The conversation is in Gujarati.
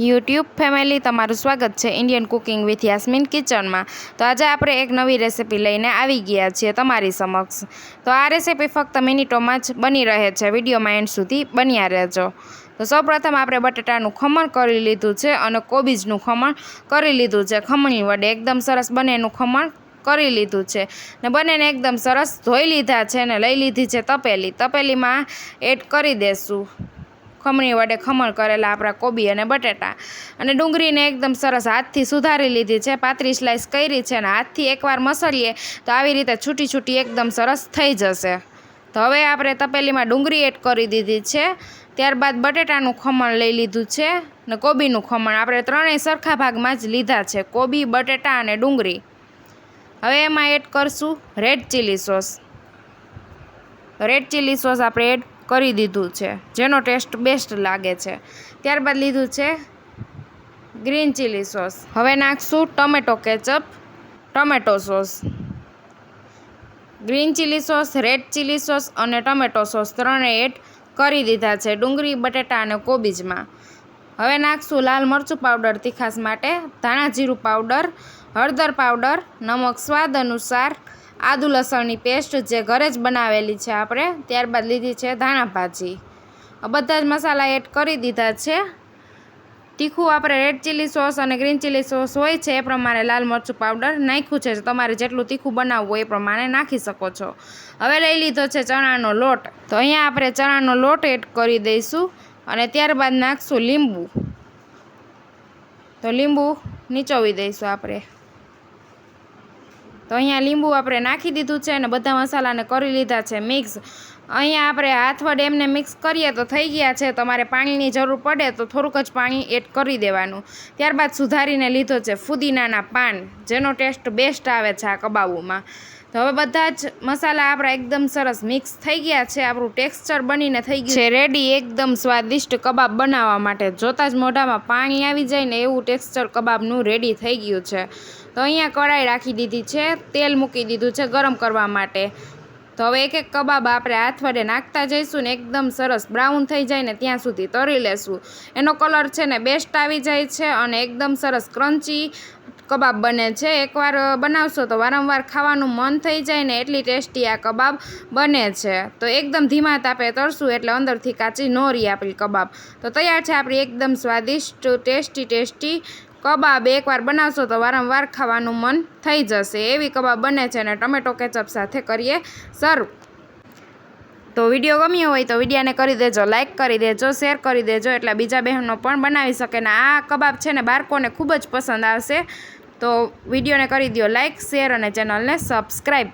યુટ્યુબ ફેમિલી તમારું સ્વાગત છે ઇન્ડિયન કુકિંગ વિથ યાસ્મિન કિચનમાં. તો આજે આપણે એક નવી રેસિપી લઈને આવી ગયા છીએ તમારી સમક્ષ. તો આ રેસિપી ફક્ત મિનિટોમાં જ બની રહે છે. વિડીયોમાં એન્ડ સુધી બન્યા રહેજો. તો સૌપ્રથમ આપણે બટેટાનું ખમણ કરી લીધું છે અને કોબીજનું ખમણ કરી લીધું છે. ખમણી વડે એકદમ સરસ બંનેનું ખમણ કરી લીધું છે. ને બંનેને એકદમ સરસ ધોઈ લીધા છે ને લઈ લીધી છે તપેલી. તપેલીમાં એડ કરી દેશું. ખમણી વડે ખમણ કરેલા આપણા કોબી અને બટેટા. અને ડુંગળીને એકદમ સરસ હાથથી સુધારી લીધી છે, પાતળી સ્લાઈસ કરી છે અને હાથથી એકવાર મસળીએ તો આવી રીતે છૂટી છૂટી એકદમ સરસ થઈ જશે. તો હવે આપણે તપેલીમાં ડુંગળી એડ કરી દીધી છે, ત્યારબાદ બટેટાનું ખમણ લઈ લીધું છે ને કોબીનું ખમણ. આપણે ત્રણેય સરખા ભાગમાં જ લીધા છે, કોબી, બટેટા અને ડુંગળી. હવે એમાં એડ કરશું red chilli sauce red chilli sauce આપણે એડ કરી દીધું છે, જેનો ટેસ્ટ બેસ્ટ લાગે છે. ત્યારબાદ લીધું છે ગ્રીન ચીલી સોસ. હવે નાખશું tomato ketchup, tomato sauce. Green chilli sauce, red chilli sauce અને ટમેટો સોસ ત્રણે એડ કરી દીધા છે, ડુંગળી, બટેટા અને કોબીજમાં. હવે નાખશું લાલ મરચું પાવડર તીખાસ માટે, ધાણા જીરું પાવડર, હળદર પાવડર, નમક સ્વાદ અનુસાર આદુ લસણની પેસ્ટ જે ઘરે જ બનાવેલી છે આપણે, ત્યારબાદ લીધી છે ધાણા ભાજી. બધા જ મસાલા એડ કરી દીધા છે. તીખું આપણે રેડ ચીલી સોસ અને ગ્રીન ચીલી સોસ હોય છે, એ પ્રમાણે લાલ મરચું પાવડર નાખ્યું છે. તમારે જેટલું તીખું બનાવવું હોય એ પ્રમાણે નાખી શકો છો. હવે લઈ લીધો છે ચણાનો લોટ. તો અહીંયા આપણે ચણાનો લોટ એડ કરી દઈશું અને ત્યારબાદ નાખશું લીંબુ. તો લીંબુ નીચોવી દઈશું આપણે. તો અહીંયા લીંબુ આપણે નાખી દીધું છે અને બધા મસાલાને કરી લીધા છે મિક્સ. અહીંયા આપણે હાથ વડે એમને મિક્સ કરીએ તો થઈ ગયા છે. તમારે પાણીની જરૂર પડે તો થોડુંક જ પાણી એડ કરી દેવાનું. ત્યારબાદ સુધારીને લીધો છે ફુદીનાના પાન, જેનો ટેસ્ટ બેસ્ટ આવે છે આ કબાબોમાં. તો હવે બધા જ મસાલા આપણા એકદમ સરસ મિક્સ થઈ ગયા છે. આપણું ટેક્સચર બનીને થઈ ગયું છે. રેડી એકદમ સ્વાદિષ્ટ કબાબ બનાવવા માટે. જોતાં જ મોઢામાં પાણી આવી જાય ને એવું ટેક્સચર કબાબનું રેડી થઈ ગયું છે. તો અહીંયા કઢાઈ રાખી દીધી છે. તેલ મૂકી દીધું છે ગરમ કરવા માટે. તો હવે એક એક કબાબ આપણે હાથ વડે નાખતા જઈશું ને એકદમ સરસ બ્રાઉન થઈ જાય ને ત્યાં સુધી તરી લેશું. એનો કલર છે ને બેસ્ટ આવી જાય છે અને એકદમ સરસ ક્રન્ચી કબાબ બને છે. એકવાર બનાવશો તો વારંવાર ખાવાનું મન થઈ જાય ને એટલી ટેસ્ટી આ કબાબ બને છે. તો એકદમ ધીમા તાપે તરશું એટલે અંદરથી કાચી ન રહી આપણી કબાબ. તો તૈયાર છે આપણી એકદમ સ્વાદિષ્ટ, ટેસ્ટી ટેસ્ટી કબાબ. એકવાર બનાવશો તો વારંવાર ખાવાનું મન થઈ જશે. એવી કબાબ બને છે અને ટમેટો કેચઅપ સાથે કરીએ સર્વ તો વીડિયો ગમ્યો હોય તો વિડીયાને કરી દેજો લાઇક કરી દેજો, શેર કરી દેજો એટલે બીજા બહેનો પણ બનાવી શકે ને આ કબાબ છે ને બાળકોને ખૂબ જ પસંદ આવશે. તો વિડીયોને કરી દો લાઇક શેર અને ચેનલને સબસ્ક્રાઈબ